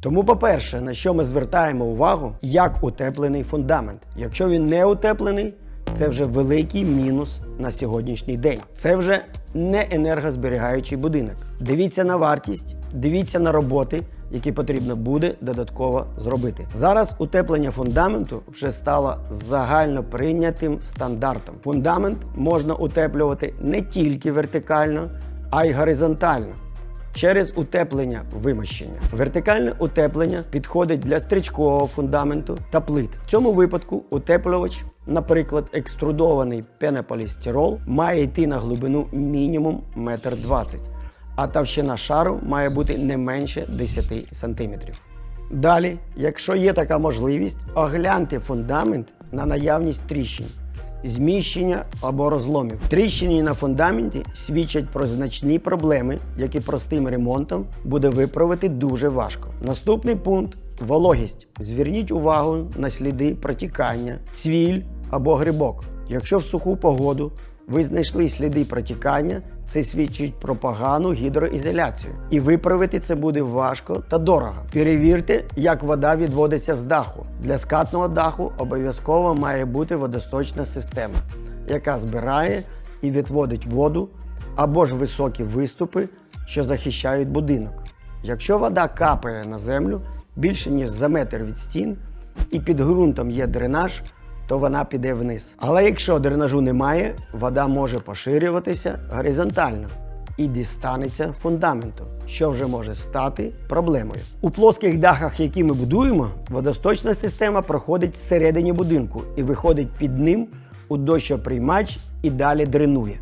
Тому, по-перше, на що ми звертаємо увагу, як утеплений фундамент. Якщо він не утеплений, це вже великий мінус на сьогоднішній день. Це вже не енергозберігаючий будинок. Дивіться на вартість, дивіться на роботи, які потрібно буде додатково зробити. Зараз утеплення фундаменту вже стало загально прийнятим стандартом. Фундамент можна утеплювати не тільки вертикально, а й горизонтально через утеплення вимощення. Вертикальне утеплення підходить для стрічкового фундаменту та плит. В цьому випадку утеплювач, наприклад, екструдований пенополістирол, має йти на глибину мінімум 1,20 м, а товщина шару має бути не менше 10 см. Далі, якщо є така можливість, огляньте фундамент на наявність тріщин зміщення або розломів. Тріщини на фундаменті свідчать про значні проблеми, які простим ремонтом буде виправити дуже важко. Наступний пункт вологість. Зверніть увагу на сліди протікання, цвіль або грибок. Якщо в суху погоду ви знайшли сліди протікання, це свідчить про погану гідроізоляцію. І виправити це буде важко та дорого. Перевірте, як вода відводиться з даху. Для скатного даху обов'язково має бути водосточна система, яка збирає і відводить воду або ж високі виступи, що захищають будинок. Якщо вода капає на землю більше ніж за метр від стін, і під ґрунтом є дренаж, то вона піде вниз. Але якщо дренажу немає, вода може поширюватися горизонтально і дістанеться фундаменту, що вже може стати проблемою. У плоских дахах, які ми будуємо, водосточна система проходить всередині будинку і виходить під ним у дощоприймач і далі дренує.